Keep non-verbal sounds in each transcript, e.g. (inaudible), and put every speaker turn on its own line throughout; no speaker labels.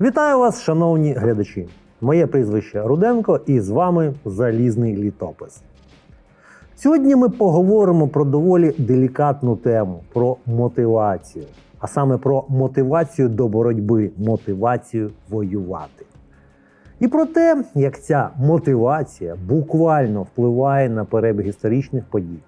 Вітаю вас, шановні глядачі! Моє прізвище Руденко і з вами Залізний літопис. Сьогодні ми поговоримо про доволі делікатну тему про мотивацію, а саме про мотивацію до боротьби, мотивацію воювати. І про те, як ця мотивація буквально впливає на перебіг історичних подій.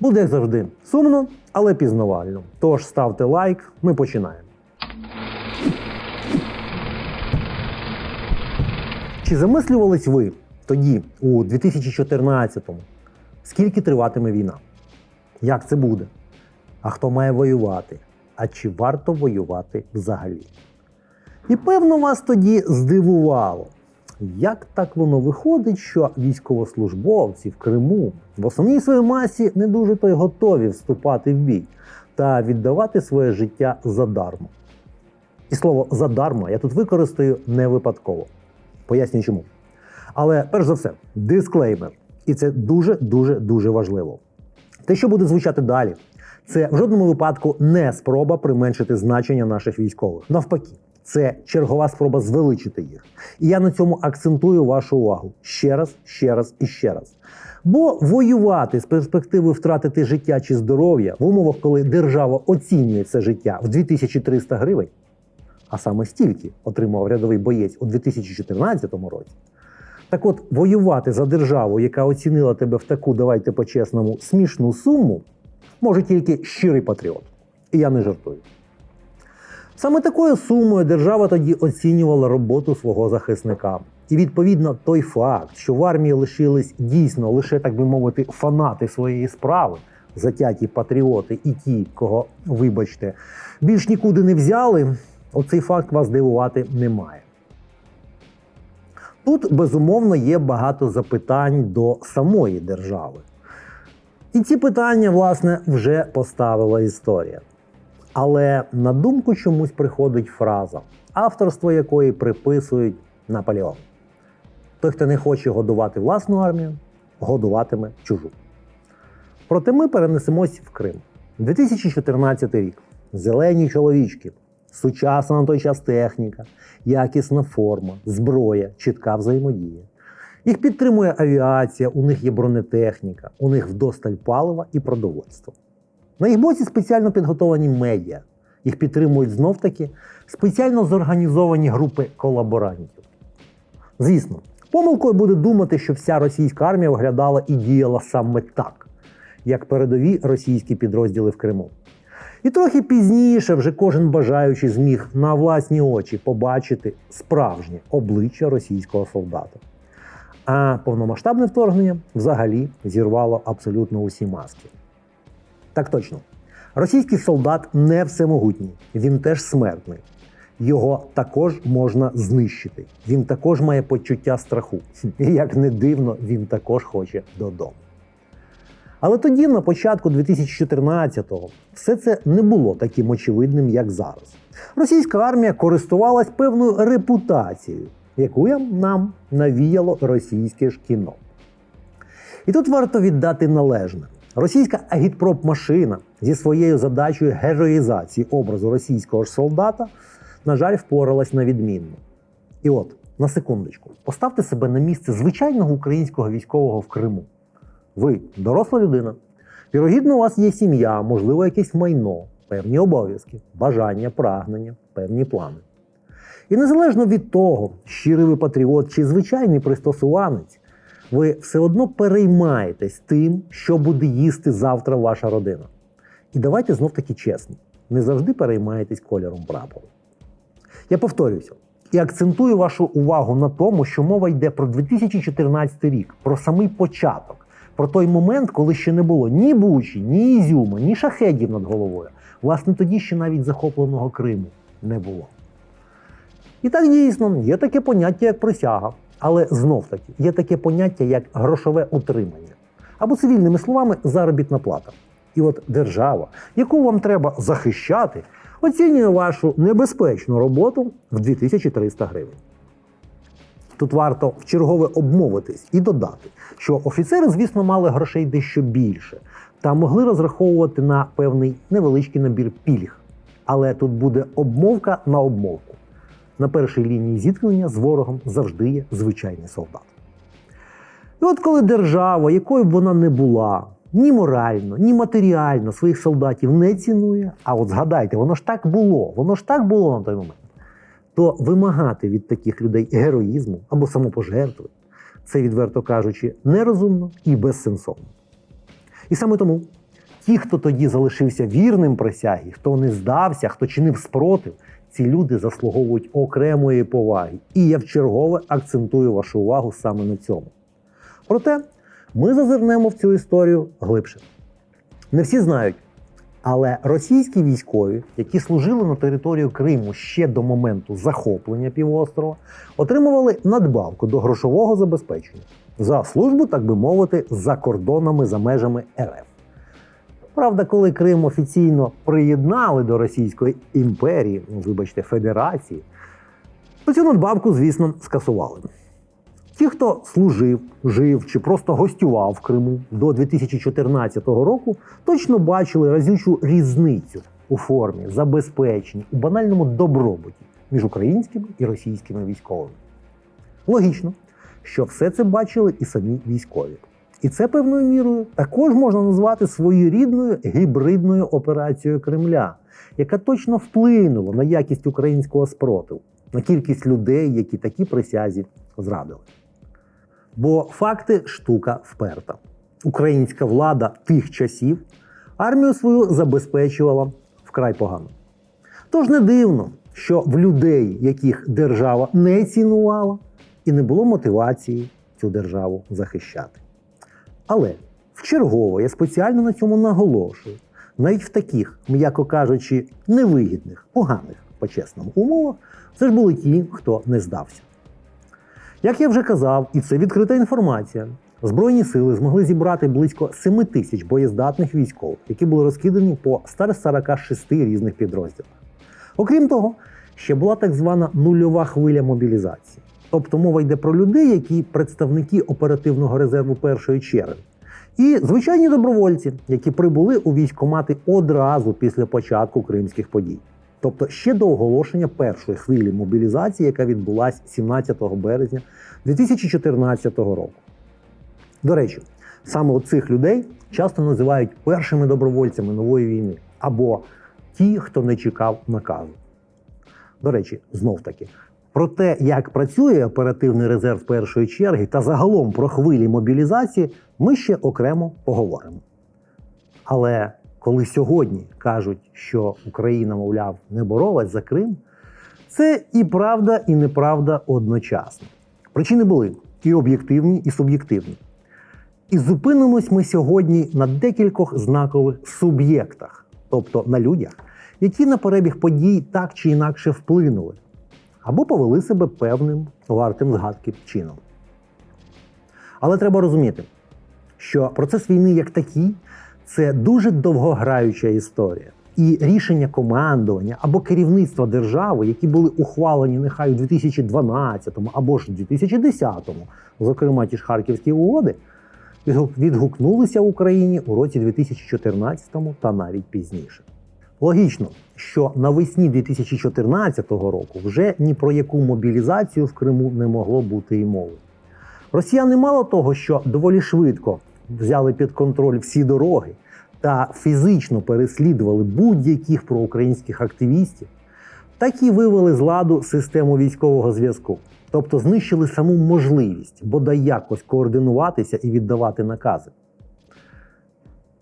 Буде як завжди сумно, але пізнавально. Тож ставте лайк, ми починаємо. Чи замислювались ви тоді, у 2014-му, скільки триватиме війна? Як це буде? А хто має воювати? А чи варто воювати взагалі? І певно вас тоді здивувало, як так воно виходить, що військовослужбовці в Криму в основній своїй масі не дуже то й готові вступати в бій та віддавати своє життя задармо. І слово задармо я тут використаю не випадково. Пояснюю чому. Але перш за все, дисклеймер. І це дуже дуже дуже важливо. Те, що буде звучати далі, це в жодному випадку не спроба применшити значення наших військових. Навпаки, це чергова спроба звеличити їх. І я на цьому акцентую вашу увагу ще раз, ще раз і ще раз. Бо воювати з перспективи втратити життя чи здоров'я в умовах, коли держава оцінює це життя в 2300 гривень, а саме стільки отримав рядовий боєць у 2014 році. Так от, воювати за державу, яка оцінила тебе в таку, давайте по-чесному, смішну суму, може тільки щирий патріот. І я не жартую. Саме такою сумою держава тоді оцінювала роботу свого захисника. І відповідно той факт, що в армії лишились дійсно лише, так би мовити, фанати своєї справи, затяті патріоти і ті, кого, вибачте, більш нікуди не взяли, оцей факт вас дивувати не має. Тут, безумовно, є багато запитань до самої держави. І ці питання, власне, вже поставила історія. Але на думку чомусь приходить фраза, авторство якої приписують Наполеон. Той, хто не хоче годувати власну армію, годуватиме чужу. Проте ми перенесемось в Крим. 2014 рік. Зелені чоловічки, сучасна на той час техніка, якісна форма, зброя, чітка взаємодія. Їх підтримує авіація, у них є бронетехніка, у них вдосталь палива і продовольства. На їх боці спеціально підготовані медіа. Їх підтримують знов-таки спеціально зорганізовані групи колаборантів. Звісно, помилкою буде думати, що вся російська армія виглядала і діяла саме так, як передові російські підрозділи в Криму. І трохи пізніше вже кожен бажаючий зміг на власні очі побачити справжнє обличчя російського солдата. А повномасштабне вторгнення взагалі зірвало абсолютно усі маски. Так точно, російський солдат не всемогутній, він теж смертний. Його також можна знищити. Він також має почуття страху. І (laughs) як не дивно, він також хоче додому. Але тоді, на початку 2014-го, все це не було таким очевидним, як зараз. Російська армія користувалась певною репутацією, яку нам навіяло російське ж кіно. І тут варто віддати належне. Російська агітпроп-машина зі своєю задачею героїзації образу російського ж солдата, на жаль, впоралась на відмінно. І от, на секундочку, поставте себе на місце звичайного українського військового в Криму. Ви доросла людина. Вірогідно, у вас є сім'я, можливо, якесь майно, певні обов'язки, бажання, прагнення, певні плани. І незалежно від того, щирий ви патріот чи звичайний пристосуванець, ви все одно переймаєтесь тим, що буде їсти завтра ваша родина. І давайте знов таки чесно, не завжди переймаєтесь кольором прапору. Я повторююся і акцентую вашу увагу на тому, що мова йде про 2014 рік, про самий початок, про той момент, коли ще не було ні Бучі, ні Ізюма, ні шахедів над головою. Власне, тоді ще навіть захопленого Криму не було. І так дійсно є таке поняття, як присяга. Але знов таки є таке поняття, як грошове утримання. Або цивільними словами, заробітна плата. І от держава, яку вам треба захищати, оцінює вашу небезпечну роботу в 2300 гривень. Тут варто в чергове обмовитись і додати, що офіцери, звісно, мали грошей дещо більше та могли розраховувати на певний невеличкий набір пільг. Але тут буде обмовка на обмовку. На першій лінії зіткнення з ворогом завжди є звичайний солдат. І от коли держава, якою б вона не була, ні морально, ні матеріально своїх солдатів не цінує, а от згадайте, воно ж так було, воно ж так було на той момент, то вимагати від таких людей героїзму або самопожертви це, відверто кажучи, нерозумно і безсенсовно. І саме тому ті, хто тоді залишився вірним присягі, хто не здався, хто чинив спротив, ці люди заслуговують окремої поваги. І я вчергове акцентую вашу увагу саме на цьому. Проте ми зазирнемо в цю історію глибше. Не всі знають, але російські військові, які служили на територію Криму ще до моменту захоплення півострова, отримували надбавку до грошового забезпечення за службу, так би мовити, за кордонами за межами РФ. Правда, коли Крим офіційно приєднали до Російської імперії, ну, вибачте, Федерації, то цю надбавку, звісно, скасували. Ті, хто служив, жив чи просто гостював в Криму до 2014 року, точно бачили разючу різницю у формі, забезпеченні, у банальному добробуті між українськими і російськими військовими. Логічно, що все це бачили і самі військові. І це певною мірою також можна назвати своєрідною гібридною операцією Кремля, яка точно вплинула на якість українського спротиву, на кількість людей, які такі присязі зрадили. Бо факти штука вперта. Українська влада тих часів армію свою забезпечувала вкрай погано. Тож не дивно, що в людей, яких держава не цінувала, і не було мотивації цю державу захищати. Але вчергово я спеціально на цьому наголошую, навіть в таких, м'яко кажучи, невигідних, поганих по-чесному умовах, це ж були ті, хто не здався. Як я вже казав, і це відкрита інформація. Збройні сили змогли зібрати близько 7 тисяч боєздатних військових, які були розкидані по 146 різних підрозділах. Окрім того, ще була так звана нульова хвиля мобілізації. Тобто мова йде про людей, які представники оперативного резерву першої черги. І звичайні добровольці, які прибули у військкомати одразу після початку кримських подій. Тобто ще до оголошення першої хвилі мобілізації, яка відбулася 17 березня 2014 року. До речі, саме цих людей часто називають першими добровольцями нової війни або ті, хто не чекав наказу. До речі, знов таки, про те, як працює оперативний резерв першої черги та загалом про хвилі мобілізації, ми ще окремо поговоримо. Але коли сьогодні кажуть, що Україна, мовляв, не боролась за Крим, це і правда, і неправда одночасно. Причини були і об'єктивні, і суб'єктивні. І зупинимось ми сьогодні на декількох знакових суб'єктах, тобто на людях, які на перебіг подій так чи інакше вплинули або повели себе певним вартим згадки чином. Але треба розуміти, що процес війни як такий це дуже довгограюча історія. І рішення командування або керівництва держави, які були ухвалені нехай у 2012 або ж 2010-му, зокрема ті ж Харківські угоди, відгук- відгукнулися Україні у році 2014 та навіть пізніше. Логічно, що навесні 2014 року вже ні про яку мобілізацію в Криму не могло бути і мови. Росіяни мало того, що доволі швидко взяли під контроль всі дороги та фізично переслідували будь-яких проукраїнських активістів, так і вивели з ладу систему військового зв'язку, тобто знищили саму можливість бодай якось координуватися і віддавати накази.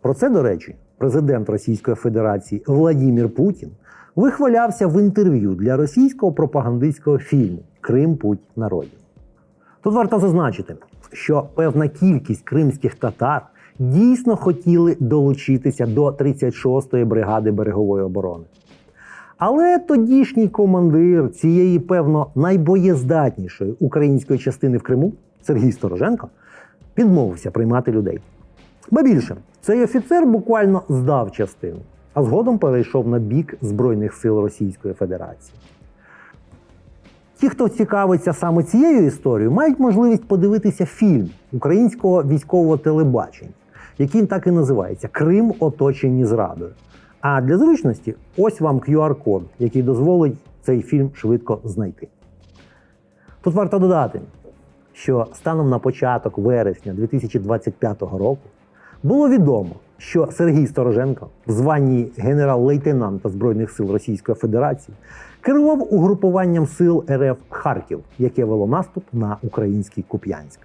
Про це, до речі, президент Російської Федерації Владімір Путін вихвалявся в інтерв'ю для російського пропагандистського фільму Крим Путь на родину. Тут варто зазначити, що певна кількість кримських татар дійсно хотіли долучитися до 36-ї бригади берегової оборони. Але тодішній командир цієї, певно, найбоєздатнішої української частини в Криму Сергій Стороженко відмовився приймати людей. Ба більше, цей офіцер буквально здав частину, а згодом перейшов на бік Збройних сил Російської Федерації. Ті, хто цікавиться саме цією історією, мають можливість подивитися фільм українського військового телебачення, який так і називається Крим оточені зрадою. А для зручності ось вам QR-код, який дозволить цей фільм швидко знайти. Тут варто додати, що станом на початок вересня 2025 року було відомо, що Сергій Стороженко в званні генерал-лейтенанта Збройних сил Російської Федерації керував угрупуванням сил РФ Харків, яке вело наступ на український Куп'янськ.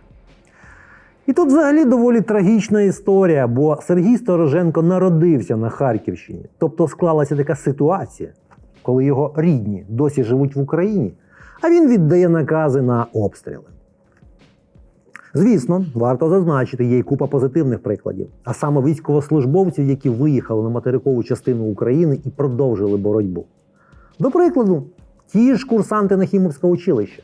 І тут взагалі доволі трагічна історія, бо Сергій Стороженко народився на Харківщині. Тобто склалася така ситуація, коли його рідні досі живуть в Україні, а він віддає накази на обстріли. Звісно, варто зазначити, є й купа позитивних прикладів, а саме військовослужбовців, які виїхали на материкову частину України і продовжили боротьбу. До прикладу, ті ж курсанти Нахімовського училища.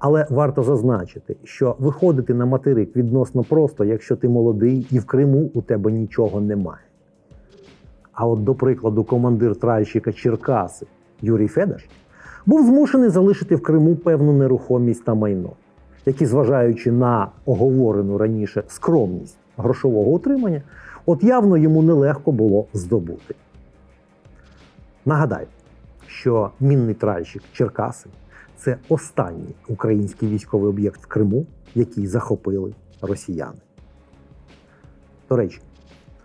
Але варто зазначити, що виходити на материк відносно просто, якщо ти молодий і в Криму у тебе нічого немає. А от, до прикладу, командир тральщика Черкаси Юрій Федаш був змушений залишити в Криму певну нерухомість та майно, які, зважаючи на оговорену раніше скромність грошового утримання, от явно йому нелегко було здобути. Нагадаю, що мінний тральщик Черкаси це останній український військовий об'єкт в Криму, який захопили росіяни. До речі,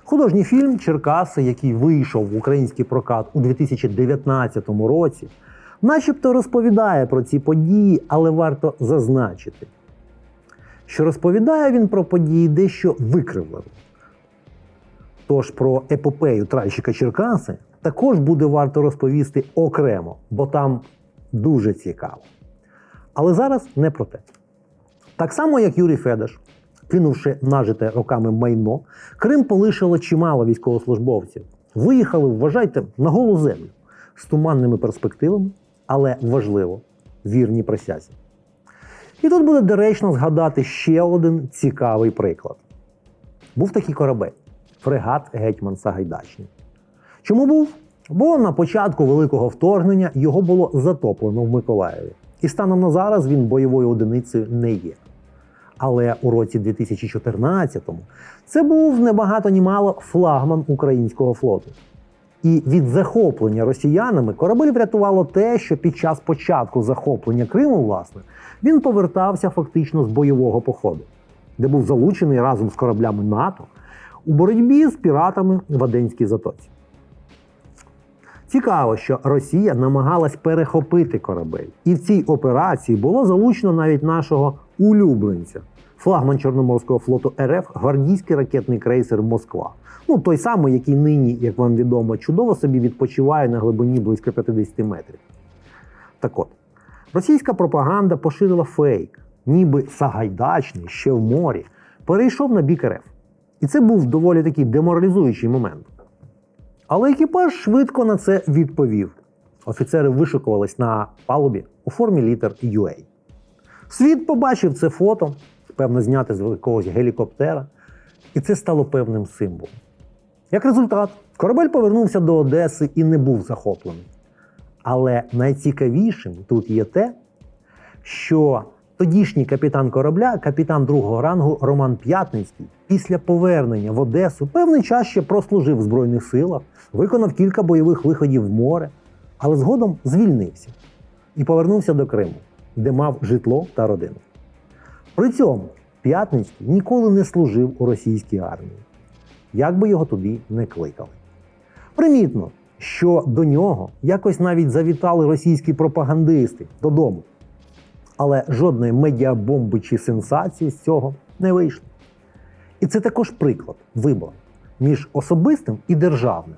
художній фільм Черкаси, який вийшов в український прокат у 2019 році, начебто розповідає про ці події, але варто зазначити, що розповідає він про події дещо викривлено. Тож про епопею тральщика Черкаси також буде варто розповісти окремо, бо там дуже цікаво. Але зараз не про те. Так само, як Юрій Федеш, кинувши нажите роками майно, Крим полишило чимало військовослужбовців. Виїхали, вважайте, на голу землю з туманними перспективами, але важливо вірні присязі. І тут буде доречно згадати ще один цікавий приклад. Був такий корабель фрегат Гетьман Сагайдачний. Чому був? Бо на початку великого вторгнення його було затоплено в Миколаєві. І станом на зараз він бойовою одиницею не є. Але у році 2014-му це був не багато ні мало флагман українського флоту. І від захоплення росіянами корабель врятувало те, що під час початку захоплення Криму, власне, він повертався фактично з бойового походу, де був залучений разом з кораблями НАТО у боротьбі з піратами в Аденській затоці. Цікаво, що Росія намагалась перехопити корабель, і в цій операції було залучено навіть нашого улюбленця, флагман Чорноморського флоту РФ, гвардійський ракетний крейсер Москва. Ну той самий, який нині, як вам відомо, чудово собі відпочиває на глибині близько 50 метрів. Так от, російська пропаганда поширила фейк, ніби Сагайдачний ще в морі перейшов на бік РФ. І це був доволі такий деморалізуючий момент. Але екіпаж швидко на це відповів. Офіцери вишукувались на палубі у формі літер UA. Світ побачив це фото, певно, зняте з якогось гелікоптера, і це стало певним символом. Як результат, корабель повернувся до Одеси і не був захоплений. Але найцікавішим тут є те, що тодішній капітан корабля, капітан другого рангу Роман П'ятницький, після повернення в Одесу певний час ще прослужив в Збройних силах, виконав кілька бойових виходів в море, але згодом звільнився і повернувся до Криму, де мав житло та родину. При цьому П'ятницький ніколи не служив у російській армії, як би його туди не кликали. Примітно, що до нього якось навіть завітали російські пропагандисти додому. Але жодної медіабомби чи сенсації з цього не вийшло. І це також приклад вибору між особистим і державним.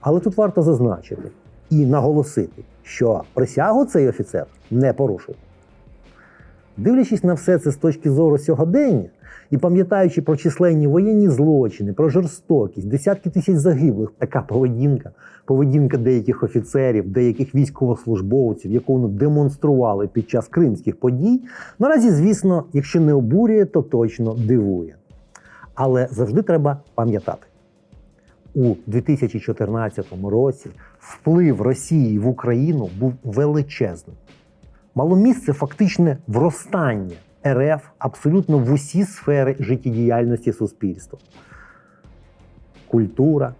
Але тут варто зазначити і наголосити, що присягу цей офіцер не порушив. Дивлячись на все це з точки зору сьогодення і пам'ятаючи про численні воєнні злочини, про жорстокість, десятки тисяч загиблих, така поведінка, поведінка деяких офіцерів, деяких військовослужбовців, яку вони демонстрували під час кримських подій, наразі, звісно, якщо не обурює, то точно дивує. Але завжди треба пам'ятати. У 2014 році вплив Росії в Україну був величезним. Мало місце фактичне вростання РФ абсолютно в усі сфери життєдіяльності суспільства: культура,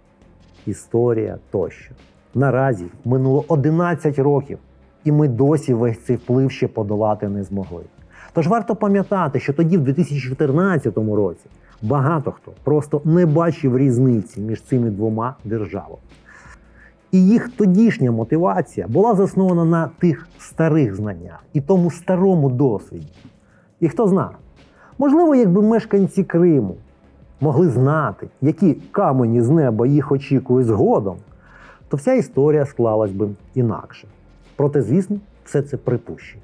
історія тощо. Наразі минуло 11 років, і ми досі весь цей вплив ще подолати не змогли. Тож варто пам'ятати, що тоді, в 2014 році, багато хто просто не бачив різниці між цими двома державами. І їх тодішня мотивація була заснована на тих старих знаннях і тому старому досвіді. І хто знає, можливо, якби мешканці Криму могли знати, які камені з неба їх очікують згодом, то вся історія склалась би інакше. Проте, звісно, все це припущення.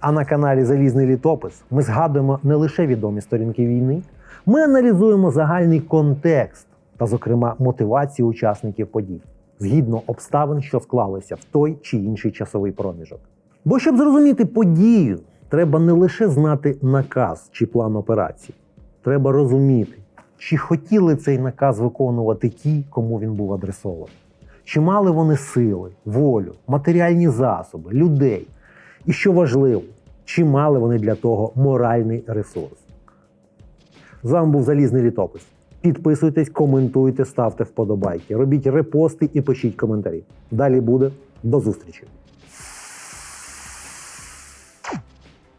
А на каналі Залізний літопис ми згадуємо не лише відомі сторінки війни, ми аналізуємо загальний контекст та, зокрема, мотивації учасників подій згідно обставин, що склалися в той чи інший часовий проміжок. Бо щоб зрозуміти подію, треба не лише знати наказ чи план операції, треба розуміти, чи хотіли цей наказ виконувати ті, кому він був адресований. Чи мали вони сили, волю, матеріальні засоби, людей? І що важливо, чи мали вони для того моральний ресурс? З вами був Залізний літопис. Підписуйтесь, коментуйте, ставте вподобайки, робіть репости і пишіть коментарі. Далі буде. До зустрічі!